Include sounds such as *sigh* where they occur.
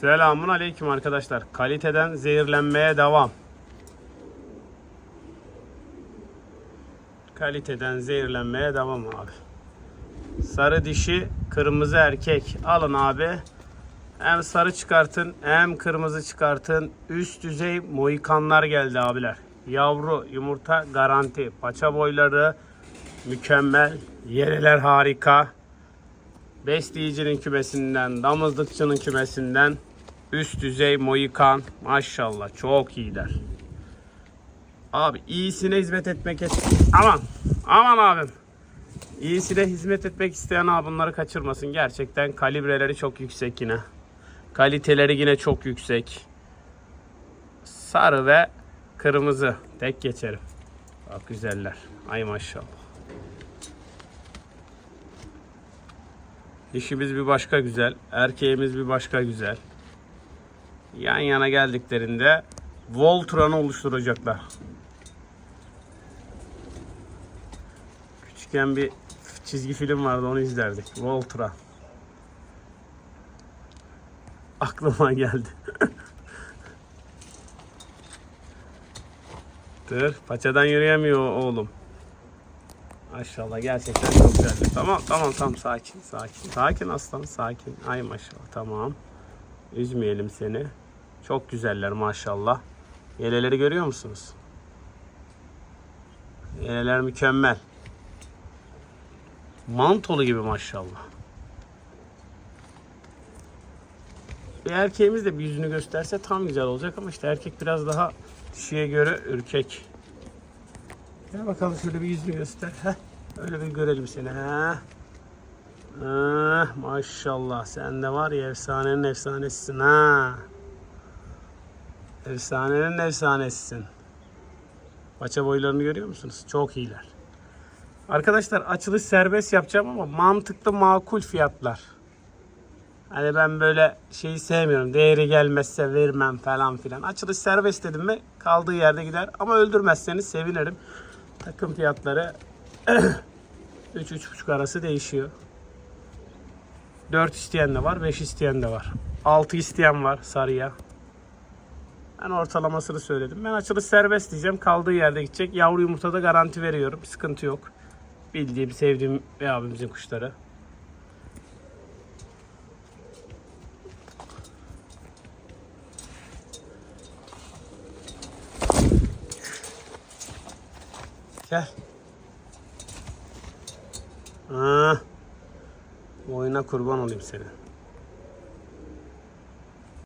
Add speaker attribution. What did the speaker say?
Speaker 1: Selamun aleyküm arkadaşlar. Kaliteden zehirlenmeye devam. Kaliteden zehirlenmeye devam abi. Sarı dişi, kırmızı erkek. Alın abi. Hem sarı çıkartın hem kırmızı çıkartın. Üst düzey moikanlar geldi abiler. Yavru yumurta garanti. Paça boyları mükemmel. Yeriler harika. Besleyicinin kümesinden, damızlıkçının kümesinden üst düzey moikan. Maşallah çok iyiler. Abi iyisine hizmet etmek Aman aman abim. İyisine hizmet etmek isteyen abi bunları kaçırmasın. Gerçekten kalibreleri çok yüksek yine. Kaliteleri yine çok yüksek. Sarı ve kırmızı. Tek geçerim. Bak güzeller. Ay maşallah. Dişimiz bir başka güzel. Erkeğimiz bir başka güzel. Yan yana geldiklerinde Voltran'ı oluşturacaklar. Küçükken bir çizgi film vardı onu izlerdik. Voltran. Aklıma geldi. *laughs* Dur, paçadan yürüyemiyor oğlum. Maşallah gerçekten çok güzel. Tamam tamam tamam sakin sakin. Sakin aslan sakin. Ay maşallah tamam. Üzmeyelim seni. Çok güzeller maşallah. Yeleleri görüyor musunuz? Yeleler mükemmel. Mantolu gibi maşallah. Bir erkeğimiz de bir yüzünü gösterse tam güzel olacak ama işte erkek biraz daha dişiye göre ürkek. Gel bakalım şöyle bir yüzünü göster. Heh. Öyle bir görelim seni. Heh. Ah, maşallah sen de var ya efsanenin efsanesisin ha. Efsanenin efsanesisin. Paça boylarını görüyor musunuz? Çok iyiler. Arkadaşlar açılış serbest yapacağım ama mantıklı makul fiyatlar. Hani ben böyle şeyi sevmiyorum. Değeri gelmezse vermem falan filan. Açılış serbest dedim mi kaldığı yerde gider. Ama öldürmezseniz sevinirim. Takım fiyatları *clears throat* 3-3,5 arası değişiyor. 4 isteyen de var, 5 isteyen de var. 6 isteyen var sarıya. Ben ortalamasını söyledim. Ben açılış serbest diyeceğim. Kaldığı yerde gidecek. Yavru yumurtada garanti veriyorum. Sıkıntı yok. Bildiğim, sevdiğim bir abimizin kuşları. Gel. Ha. Oyuna kurban olayım seni.